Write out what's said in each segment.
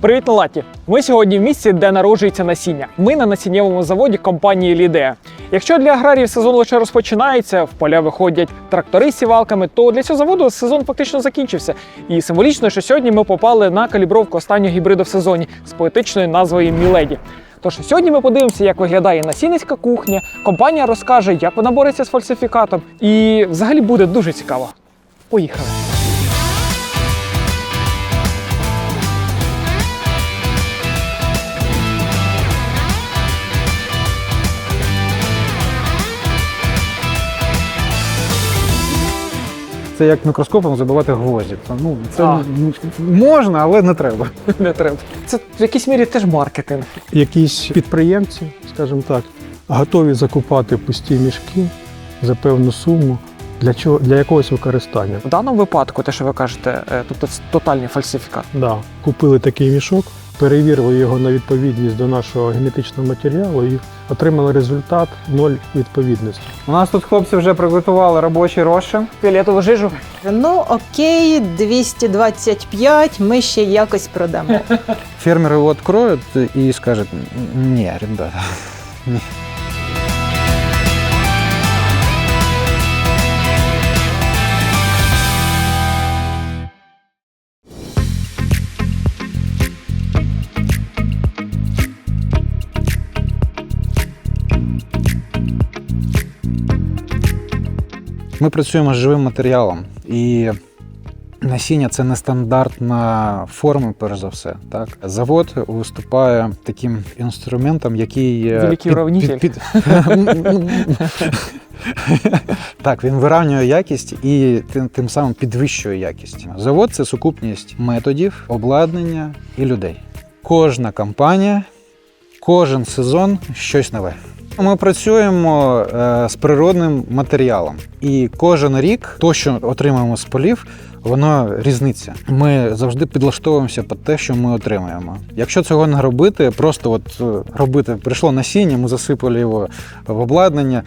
Привіт, Налаті! Ми сьогодні в місці, де народжується насіння. Ми на насіннєвому заводі компанії Лідея. Якщо для аграріїв сезон лише розпочинається, в поля виходять трактори з сівалками, то для цього заводу сезон фактично закінчився. І символічно, що сьогодні ми попали на калібровку останнього гібриду в сезоні з поетичною назвою Міледі. Тож сьогодні ми подивимося, як виглядає насінницька кухня. Компанія розкаже, як вона бореться з фальсифікатом, і взагалі буде дуже цікаво. Поїхали! Це як мікроскопом забивати гвозді. Це, ну, це А. можна, але не треба. Не треба. Це в якійсь мірі теж маркетинг. якісь підприємці, скажімо так, готові закупати пусті мішки за певну суму для чого для якогось використання. В даному випадку, те, що ви кажете, е, тобто це тотальний фальсифікат. Да, купили такий мішок, перевірили його на відповідність до нашого генетичного матеріалу і отримали результат ноль відповідності. У нас тут хлопці вже приготували робочий розчин. Фіолетову жижу. Ну окей, 225, ми ще якось продамо. Фермер его і скажуть ні, не, ребята, не. Ми працюємо з живим матеріалом, і насіння це нестандартна форма, перш за все. Так? Завод виступає таким інструментом, який е, Великий уравнитель. так, він вирівнює якість і тим, тим самим підвищує якість. Завод це сукупність методів, обладнання і людей. Кожна компанія, кожен сезон щось нове. Ми працюємо е, з природним матеріалом, і кожен рік то, що отримуємо з полів, воно різниця. Ми завжди підлаштовуємося під те, що ми отримуємо. Якщо цього не робити, просто от е, робити, прийшло насіння, ми засипали його в обладнання,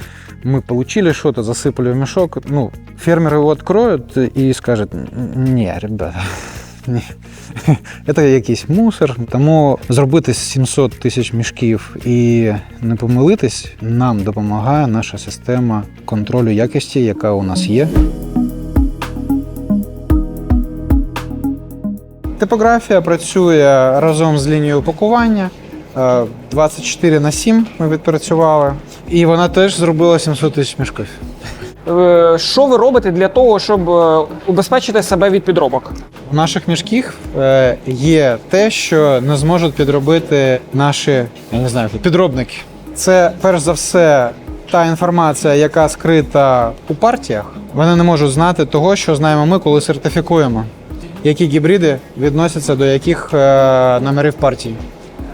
мы получили что-то, засыпали в мешок. Ну, фермер его откроет и скажет, ні, ребята, ні. Це якийсь мусор. Тому зробити 700 тисяч мішків і не помилитись нам допомагає наша система контролю якості, яка у нас є. Типографія працює разом з лінією упакування. Е, 24 на 7 ми відпрацювали. І вона теж зробила 700 тисяч мішків. Е, Що ви робите для того, щоб е, убезпечити себе від підробок? У наших мішків е, є те, що не зможуть підробити наші я не знаю, підробники. Це перш за все та інформація, яка скрита у партіях. Вони не можуть знати того, що знаємо ми, коли сертифікуємо, які гібриди відносяться до яких номерів партії.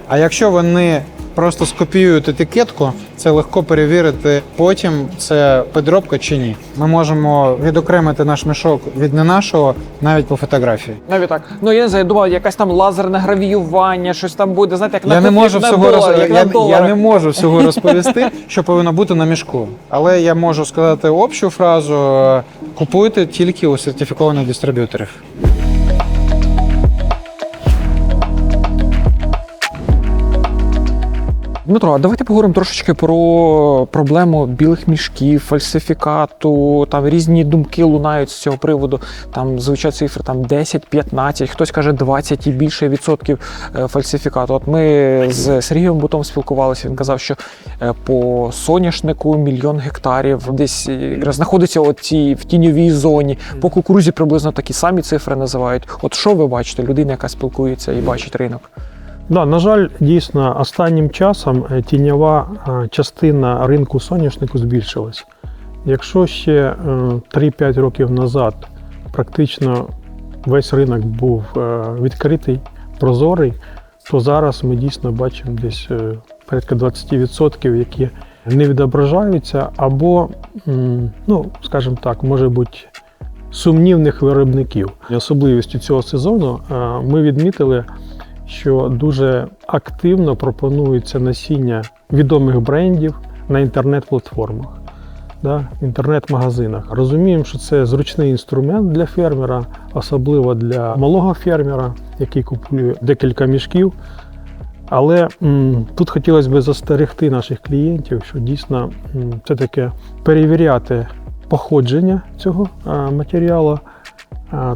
А якщо вони просто скопіюють етикетку, це легко перевірити потім, це підробка чи ні. Ми можемо відокремити наш мішок від не нашого навіть по фотографії. Навіть так. Ну я не знаю, думав, якась там лазерне гравіювання, щось там буде, знаєте, як на Я не можу на всього долар, роз... я, на я не можу всього розповісти, що повинно бути на мішку. Але я можу сказати общу фразу: купуйте тільки у сертифікованих дистриб'юторів. Дмитро, а давайте поговоримо трошечки про проблему білих мішків, фальсифікату. Там різні думки лунають з цього приводу. Там звучать цифри там 10-15, хтось каже 20 і більше відсотків е, фальсифікату. От ми з Сергієм Бутом спілкувалися. Він казав, що е, по соняшнику мільйон гектарів десь е, знаходиться от в тіньовій зоні. По кукурузі приблизно такі самі цифри називають. От що ви бачите? Людина, яка спілкується і бачить ринок. Да, на жаль, дійсно, останнім часом е, тіньова е, частина ринку соняшнику збільшилась. Якщо ще е, 3-5 років назад практично весь ринок був е, відкритий, прозорий, то зараз ми дійсно бачимо десь е, порядка 20%, які не відображаються, або, ну, скажімо так, може бути сумнівних виробників. Особливістю цього сезону е, ми відмітили, що дуже активно пропонується насіння відомих брендів на інтернет-платформах. да, інтернет-магазинах. Розуміємо, що це зручний інструмент для фермера, особливо для малого фермера, який купує декілька мішків. Але м, тут хотілося б застерегти наших клієнтів, що дійсно м, це таке перевіряти походження цього матеріалу,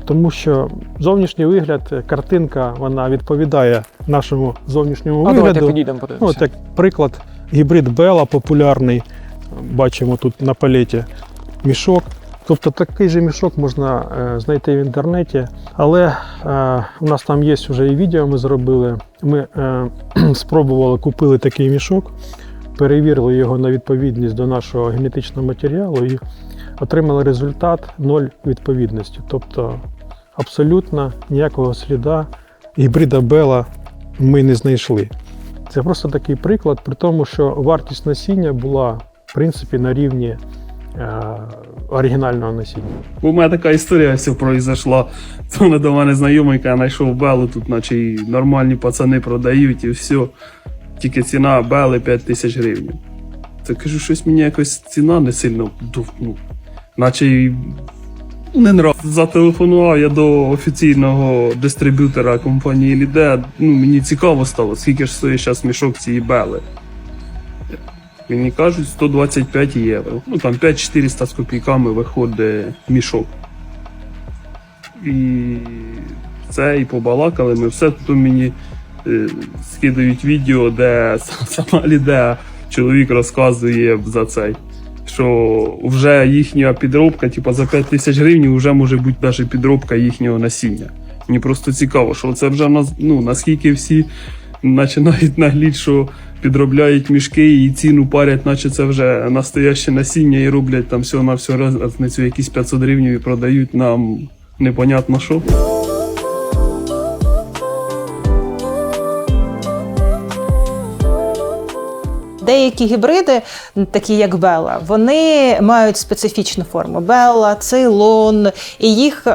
тому що зовнішній вигляд, е, картинка, вона відповідає нашому зовнішньому А давайте вигляду. підійдемо, Ну, от як приклад, гібрид Бела популярний. Бачимо тут на палеті мішок. Тобто такий же мішок можна е, знайти в інтернеті, але е, у нас там є вже і відео, ми зробили. Ми е, спробували, купили такий мішок, перевірили його на відповідність до нашого генетичного матеріалу і отримали результат ноль відповідності. Тобто абсолютно ніякого сліда гібрида Бела ми не знайшли. Це просто такий приклад, при тому, що вартість насіння була в принципі на рівні е, оригінального насіння. У мене така історія все произошла. То до мене знайомий, я знайшов Белу, тут наче і нормальні пацани продають і все. Тільки ціна Бели 5 тисяч гривень. Та кажу, щось мені якось ціна не сильно ну, наче не нравиться. Зателефонував я до офіційного дистриб'ютора компанії Ліде. Ну, мені цікаво стало, скільки ж стоїть зараз мішок цієї Бели. Мені кажуть 125 євро. Ну там 5400 з копійками виходить мішок. І це і побалакали ми все. Тут мені е, скидають відео, де сама Лідея чоловік розказує за цей. Що вже їхня підробка, типу, за 5 тисяч гривень вже може бути навіть підробка їхнього насіння. Мені просто цікаво, що це вже ну, наскільки всі починають нагліть, що підробляють мішки і ціну парять, наче це вже настояще насіння, і роблять там всього на всю разницю якісь 500 гривень і продають нам непонятно що. Деякі гібриди, такі як Белла, вони мають специфічну форму. Белла, цейлон, і їх е,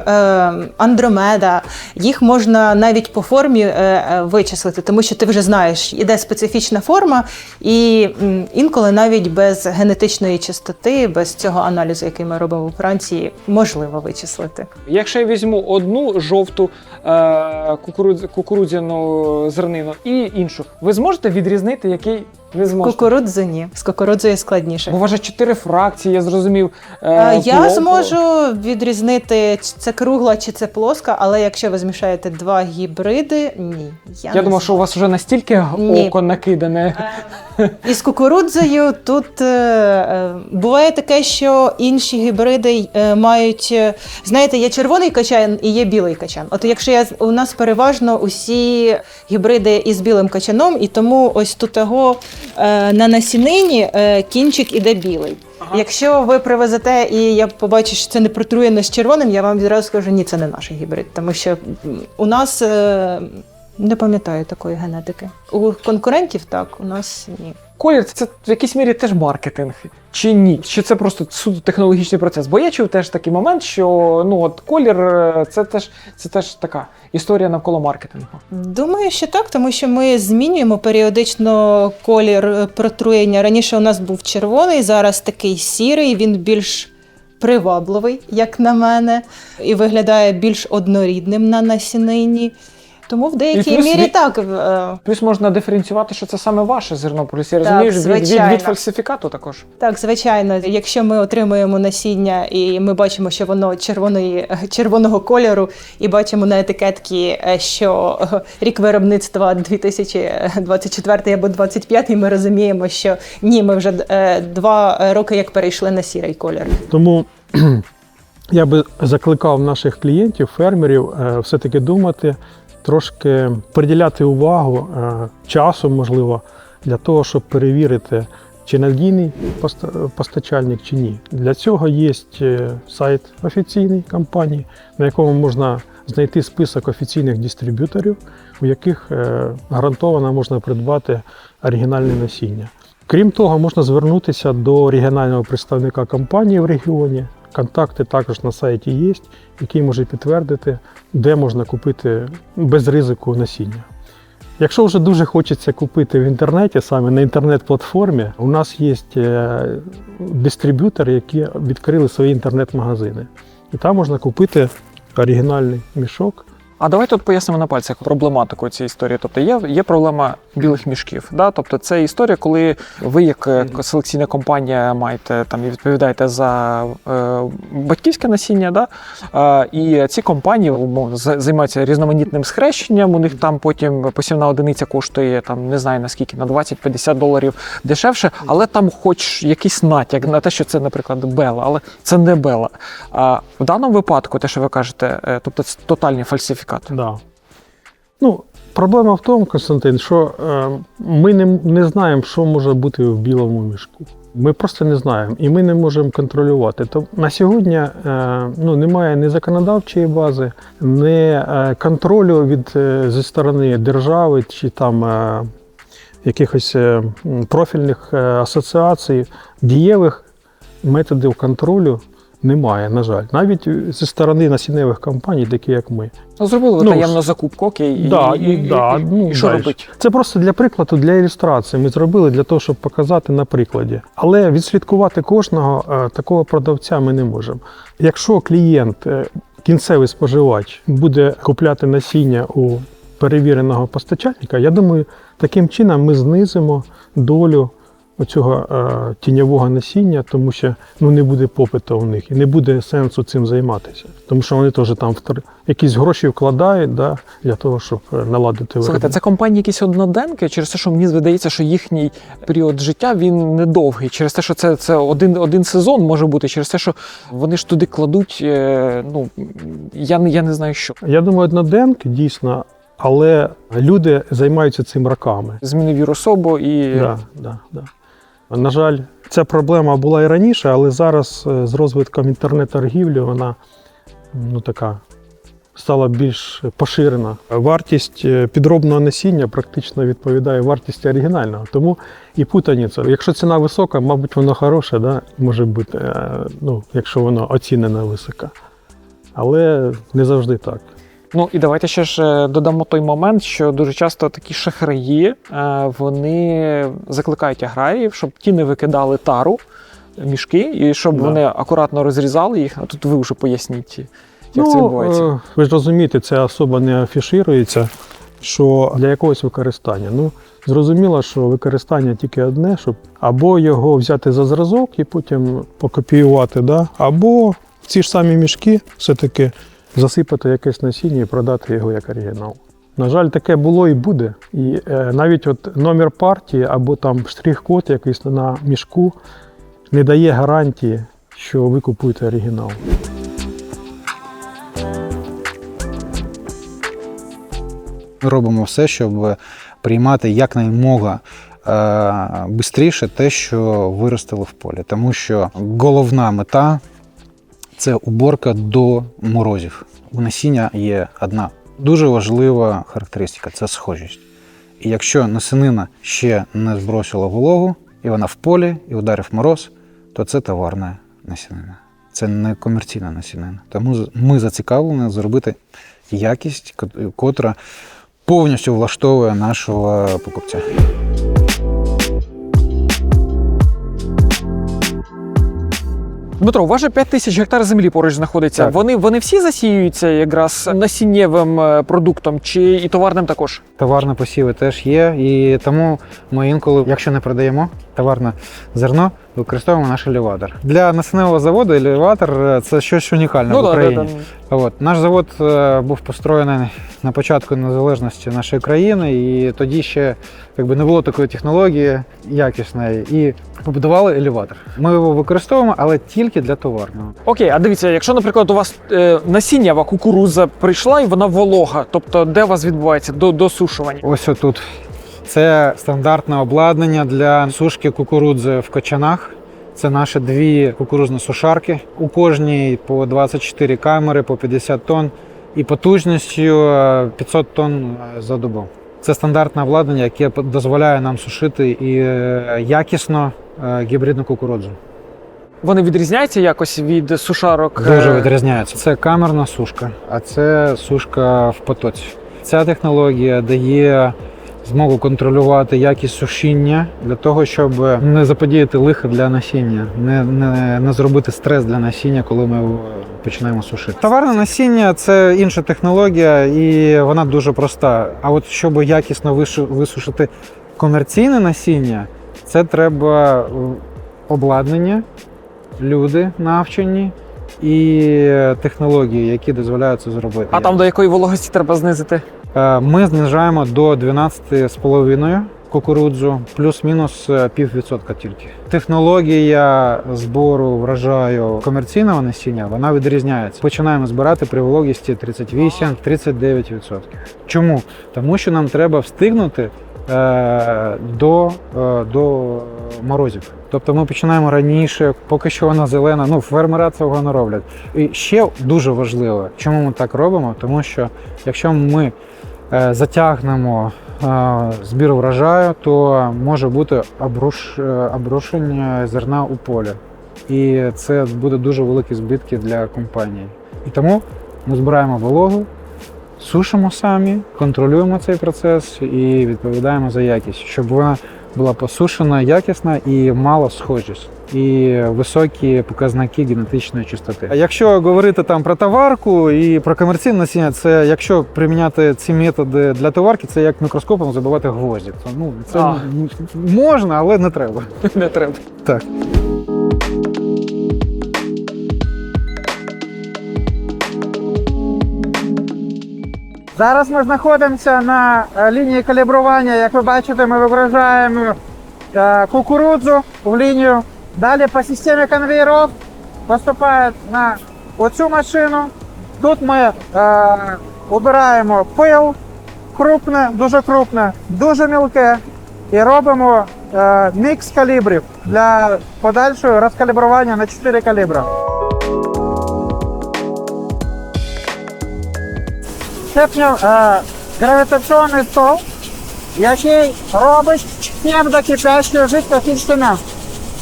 андромеда, їх можна навіть по формі е, е, вичислити, тому що ти вже знаєш, іде специфічна форма, і інколи навіть без генетичної чистоти, без цього аналізу, який ми робимо у Франції, можливо вичислити. Якщо я візьму одну жовту кукурудзяну зернину і іншу, ви зможете відрізнити, який ви зможете? Кукурудзу ні, з кукурудзою складніше. Бо у вас же чотири фракції, я зрозумів. Е, Е, Я плов- зможу відрізнити, чи це кругла чи це плоска, але якщо ви змішаєте два гібриди, ні. Я, Я не думав, що у вас вже настільки Ні. око накидане. І з кукурудзою тут е, е, буває таке, що інші гібриди е, мають. е, Знаєте, є червоний качан і є білий качан. От якщо я з- у нас переважно усі гібриди із білим качаном, і тому ось тут його е, на насінині е, кінчик іде білий. Якщо ви привезете і я побачу, що це не протруєно з червоним, я вам відразу скажу, ні, це не наш гібрид, тому що у нас. е, Не пам'ятаю такої генетики. У конкурентів так, у нас ні. Колір це в якійсь мірі теж маркетинг. Чи ні? Чи це просто суто технологічний процес? Бо я чув теж такий момент, що ну от колір е, це теж це теж така історія навколо маркетингу. Думаю, що так, тому що ми змінюємо періодично колір е, протруєння. Раніше у нас був червоний, зараз такий сірий, він більш привабливий, як на мене, і виглядає більш однорідним на насінині. Тому в деякій І плюс мірі від- так. е, Плюс можна диференціювати, що це саме ваше зерно. Плюс я Так, розумію, від, від, звичайно. від фальсифікату також. Так, звичайно, якщо ми отримуємо насіння і ми бачимо, що воно червоної, червоного кольору, і бачимо на етикетці, е, що е, рік виробництва 2024 або 2025, ми розуміємо, що ні, ми вже е, два роки як перейшли на сірий колір. Тому я би закликав наших клієнтів, фермерів, е, все-таки думати, трошки приділяти увагу е, часу, можливо, для того, щоб перевірити, чи надійний постачальник чи ні. Для цього є е, сайт офіційний компанії, на якому можна знайти список офіційних дистриб'юторів, у яких е, гарантовано можна придбати оригінальне насіння. Крім того, можна звернутися до регіонального представника компанії в регіоні. Контакти також на сайті є, який може підтвердити, де можна купити без ризику насіння. Якщо вже дуже хочеться купити в інтернеті, саме на інтернет-платформі, у нас є е, дистриб'ютори, які відкрили свої інтернет-магазини. І там можна купити оригінальний мішок. А давайте тут пояснимо на пальцях проблематику цієї історії. Тобто є, є проблема білих мішків. Да? Тобто це історія, коли ви, як е, селекційна компанія, маєте там і відповідаєте за е, батьківське насіння, да? е, і ці компанії умовно займаються різноманітним схрещенням. У них там потім посівна одиниця коштує там не знаю наскільки на 20-50 доларів дешевше, але там хоч якийсь натяк на те, що це, наприклад, бела, але це не бела. А в даному випадку, те, що ви кажете, е, тобто це тотальний фальсифікат. Да. Ну, проблема в тому, Константин, що е, ми не, не знаємо, що може бути в білому мішку. Ми просто не знаємо і ми не можемо контролювати. То на сьогодні е, ну, немає ні законодавчої бази, ні е, контролю від е, зі сторони держави чи там е, якихось е, профільних е, асоціацій, дієвих методів контролю немає, на жаль. Навіть зі сторони насіннєвих компаній, такі як ми. Ну, зробили Ну, таємну закупку, окей, Да, і, і, да, і, ну, і що робити? Це просто для прикладу, для ілюстрації. Ми зробили для того, щоб показати на прикладі. Але відслідкувати кожного е, такого продавця ми не можемо. Якщо клієнт, е, кінцевий споживач, буде купляти насіння у перевіреного постачальника, я думаю, таким чином ми знизимо долю оцього е, тіньового насіння, тому що ну, не буде попиту у них і не буде сенсу цим займатися. Тому що вони теж там втор- якісь гроші вкладають да, для того, щоб е, наладити Слухайте, це компанії якісь одноденки, через те, що мені здається, що їхній період життя він недовгий, через те, що це, це один, один сезон може бути, через те, що вони ж туди кладуть. е, Ну я я не знаю що. Я думаю, одноденки дійсно, але люди займаються цим роками. Зміни вірусобу і Да, да, да. На жаль, ця проблема була і раніше, але зараз е, з розвитком інтернет-торгівлі вона ну, така стала більш поширена. Вартість е, підробного насіння практично відповідає вартості оригінального. Тому і путаниця. Якщо ціна висока, мабуть, воно хороше, да? може бути, е, ну, якщо воно оцінено високо. Але не завжди так. Ну і давайте ще ж е, додамо той момент, що дуже часто такі шахраї е, вони закликають аграріїв, щоб ті не викидали тару, мішки, і щоб Да. вони акуратно розрізали їх. А тут ви вже поясніть, як це відбувається. е, ви ж розумієте, це особа не афіширується, що для якогось використання. Ну, зрозуміло, що використання тільки одне, щоб або його взяти за зразок і потім покопіювати, да? або ці ж самі мішки все-таки засипати якесь насіння і продати його як оригінал. На жаль, таке було і буде. І е, навіть от номер партії або там штрих-код якийсь на мішку не дає гарантії, що ви купуєте оригінал. Ми робимо все, щоб приймати якнаймога е, швидше те, що виростило в полі. Тому що головна мета це уборка до морозів. У насіння є одна дуже важлива характеристика це схожість. І якщо насінина ще не збросила вологу, і вона в полі, і ударив мороз, то це товарна насінина. Це не комерційна насінина. Тому ми зацікавлені зробити якість, котра повністю влаштовує нашого покупця. Дмитро, у вас же 5 тисяч гектар землі поруч знаходиться. Так. Вони, вони всі засіюються якраз насіннєвим е, продуктом чи і товарним також? Товарні посіви теж є, і тому ми інколи, якщо не продаємо товарне зерно, використовуємо наш елеватор. Для насінневого заводу елеватор е, це щось унікальне в да, Україні. да, От наш завод е, був построєний на початку незалежності нашої країни, і тоді ще якби не було такої технології якісної. І побудували елеватор. Ми його використовуємо, але тільки для товарного. Окей, а дивіться, якщо, наприклад, у вас е, насіннява кукуруза прийшла і вона волога, тобто де у вас відбувається до досушування? Ось отут. Це стандартне обладнання для сушки кукурудзи в кочанах. Це наші дві кукурузні сушарки. У кожній по 24 камери, по 50 тонн і потужністю е, 500 тонн е, за добу. Це стандартне обладнання, яке дозволяє нам сушити і е, якісно е, гібридну кукурудзу. Вони відрізняються якось від сушарок? е, Дуже відрізняється. Це камерна сушка, а це сушка в потоці. Ця технологія дає змогу контролювати якість сушіння для того, щоб не заподіяти лихо для насіння, не, не, не зробити стрес для насіння, коли ми починаємо сушити. Товарне насіння це інша технологія, і вона дуже проста. А от щоб якісно висушити комерційне насіння, це треба е, обладнання, люди навчені і технології, які дозволяють це зробити. А там до якої вологості треба знизити? Е, Ми знижаємо до 12,5 кукурудзу, плюс-мінус е, піввідсотка тільки. Технологія збору врожаю комерційного насіння вона відрізняється. Починаємо збирати при вологісті 38-39%. Чому? Тому що нам треба встигнути е, до, до морозів. Тобто ми починаємо раніше, поки що вона зелена. Ну, фермера цього не роблять. І ще дуже важливо, чому ми так робимо? Тому що якщо ми е, затягнемо е, збір врожаю, то може бути е, обрушення зерна у полі. І це буде дуже великі збитки для компанії. І тому ми збираємо вологу, сушимо самі, контролюємо цей процес і відповідаємо за якість, щоб вона була посушена якісна і мала схожість. І високі показники генетичної чистоти. А якщо говорити там про товарку і про комерційне насіння, це якщо приміняти ці методи для товарки, це як мікроскопом забивати гвозді. Це, ну, це А. можна, але не треба. Не треба. Так. Зараз ми знаходимося на е, лінії калібрування. Як ви бачите, ми вигружаємо е, кукурудзу в лінію. Далі по системі конвейерів поступає на оцю машину. Тут ми е, обираємо пил крупне, дуже крупне, дуже мілке і робимо е, мікс калібрів для подальшого розкалібрування на 4 калібри. Степню е, гравітаційний стол, який робить всім до кипящої жидкості м'яс.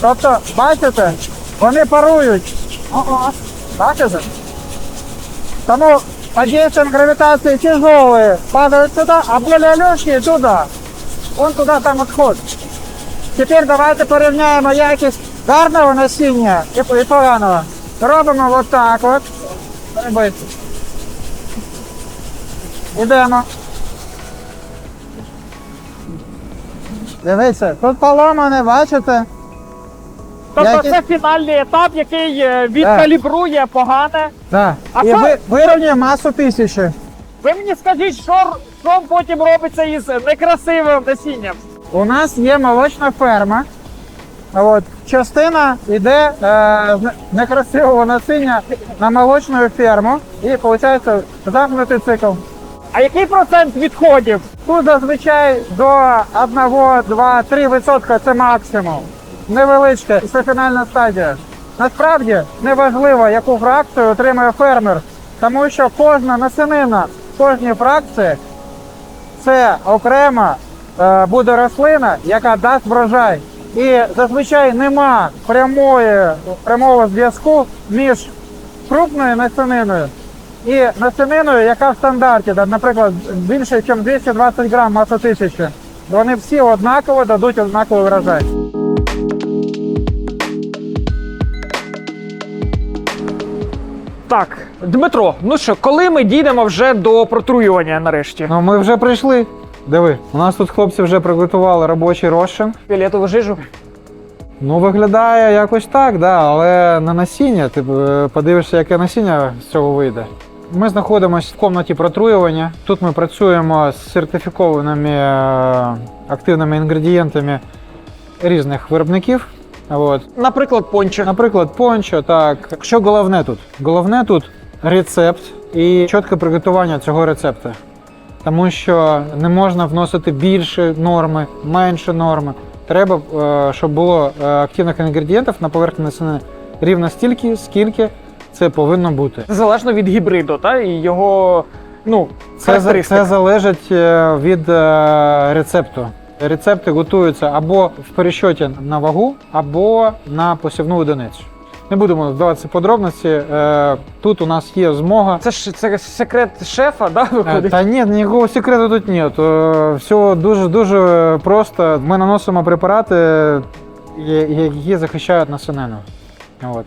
Тобто, бачите, вони парують. Ого, бачите? Тому под действием гравитации тяжелые падают сюда, а более легкие туда. Он туда там отходит. Тепер давайте порівняємо якість гарного насіння і, і поганого. Робимо от так от. Ідемо. Дивіться, тут поломане, бачите? Тобто Які- це фінальний етап, який е, відкалібрує погане. Так. А І що- ви, вирівнює масу тисячі. Ви мені скажіть, що, р- що потім робиться із некрасивим насінням? У нас є молочна ферма. От, частина йде е, з некрасивого насіння на молочну ферму і виходить замкнутий цикл. А який процент відходів? Тут зазвичай до 1, 2, 3 відсотка це максимум. Невеличке, це фінальна стадія. Насправді неважливо, яку фракцію отримує фермер, тому що кожна насінина в кожній фракції це окрема е, буде рослина, яка дасть врожай. І зазвичай нема прямої, прямого зв'язку між крупною насіниною і насіниною, яка в стандарті, наприклад, більше, ніж 220 грам маса тисячі. Вони всі однаково дадуть однаковий врожай. Так, Дмитро, ну що, коли ми дійдемо вже до протруювання нарешті? Ну ми вже прийшли. Диви, у нас тут хлопці вже приготували робочий розчин. Фіолетову жижу. Ну, виглядає якось так, да, але на насіння. Ти е, подивишся, яке насіння з цього вийде. Ми знаходимося в кімнаті протруювання. Тут ми працюємо з сертифікованими е, активними інгредієнтами різних виробників. От. Наприклад, пончо. Наприклад, пончо, так. Що головне тут? Головне тут рецепт і чітке приготування цього рецепту. Тому що не можна вносити більше норми, менше норми. Треба, е, щоб було е, активних інгредієнтів на поверхні рівно стільки, скільки це повинно бути. Залежно від гібриду, та і його ну, Це, це залежить е, від е, рецепту. Рецепти готуються або в пересчеті на вагу, або на посівну одиницю. Не будемо вдаватися подробності. Е, Тут у нас є змога. Це ж це секрет шефа, да, виходить? Та ні, ніякого секрету тут. Е, Все дуже дуже просто. Ми наносимо препарати, які захищають насінину. От.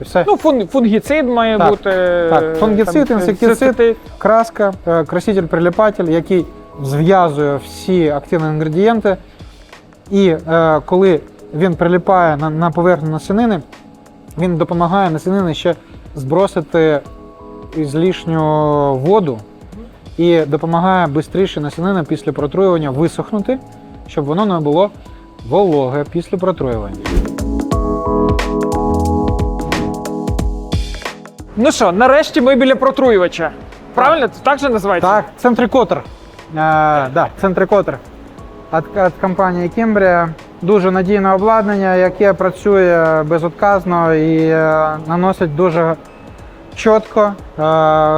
І все. Ну, фун, фунгіцид має Так, бути. так, фунгіцид, там, інсектицид. краска, е, краситель прилипатель, який зв'язує всі активні інгредієнти. І е, коли він прилипає на, на поверхню насінини, він допомагає насінини ще збросити ізлишню воду і допомагає швидше насінина після протруювання висохнути, щоб воно не було вологе після протруювання. Ну що, нарешті ми біля протруювача. Правильно? Це так же називається? Так, центрикотер. Е, да, центрикотер від, від компанії Кімбрія. Дуже надійне обладнання, яке працює безотказно і е, наносить дуже чітко е,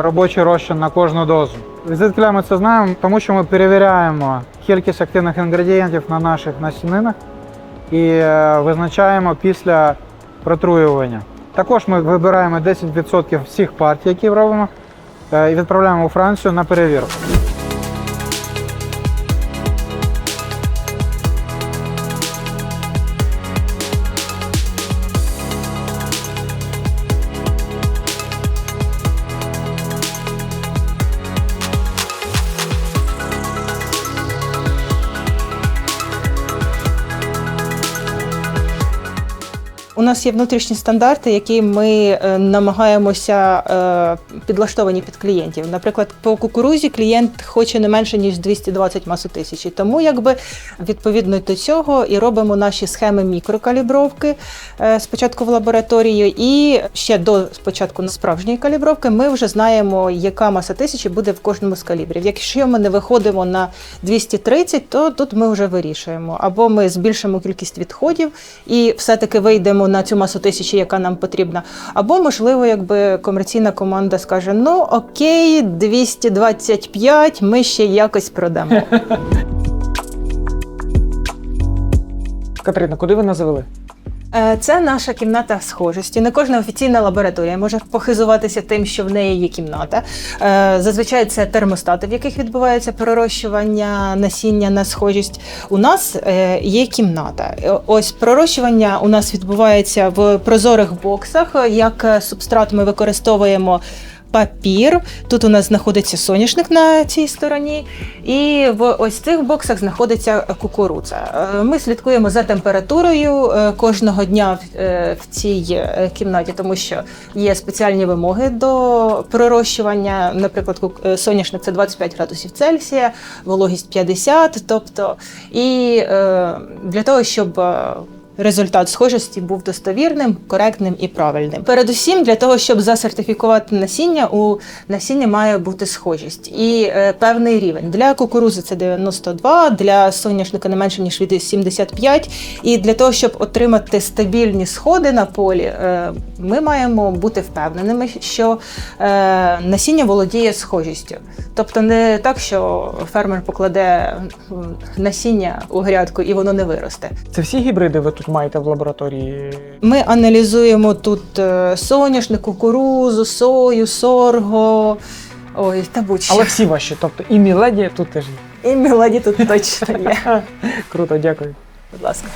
робочий розчин на кожну дозу. Звідки ми це знаємо, тому що ми перевіряємо кількість активних інгредієнтів на наших насінинах і е, визначаємо після протруювання. Також ми вибираємо 10% всіх партій, які робимо, е, і відправляємо у Францію на перевірку. У нас є внутрішні стандарти, які ми е, намагаємося е, підлаштовані під клієнтів. Наприклад, по кукурузі клієнт хоче не менше ніж 220 масотисячі. Тому якби відповідно до цього і робимо наші схеми мікрокалібровки е, спочатку в лабораторії, і ще до спочатку справжньої калібровки ми вже знаємо, яка маса тисячі буде в кожному з калібрів. Якщо ми не виходимо на 230, то тут ми вже вирішуємо. Або ми збільшимо кількість відходів і все-таки вийдемо на цю масу тисячі, яка нам потрібна. Або, можливо, якби комерційна команда скаже: ну окей, 225, ми ще якось продамо. Катерина, куди ви нас завели? Е, Це наша кімната схожості. Не кожна офіційна лабораторія може похизуватися тим, що в неї є кімната. Е, Зазвичай це термостати, в яких відбувається пророщування насіння на схожість. У нас е, є кімната. Ось пророщування у нас відбувається в прозорих боксах. Як субстрат ми використовуємо. Папір, тут у нас знаходиться соняшник на цій стороні, і в ось цих боксах знаходиться кукурудза. Е, Ми слідкуємо за температурою е, кожного дня в- е, цій кімнаті, тому що є спеціальні вимоги до пророщування. Наприклад, соняшник це 25 градусів Цельсія, вологість 50. Тобто, і для того, щоб результат схожості був достовірним, коректним і правильним. Передусім, для того, щоб засертифікувати насіння, у насіння має бути схожість і е, певний рівень. Для кукурузи це 92, для соняшника не менше ніж від 75. І для того, щоб отримати стабільні сходи на полі, е, ми маємо бути впевненими, що е, насіння володіє схожістю. Тобто не так, що фермер покладе насіння у грядку і воно не виросте. Це всі гібриди ви тут маєте в лабораторії? Ми аналізуємо тут е, соняшник, кукурузу, сою, сорго. Ой, та будь-що. Але всі ваші, тобто і міледі тут теж є. І міледі тут точно є. Круто, дякую. Будь ласка.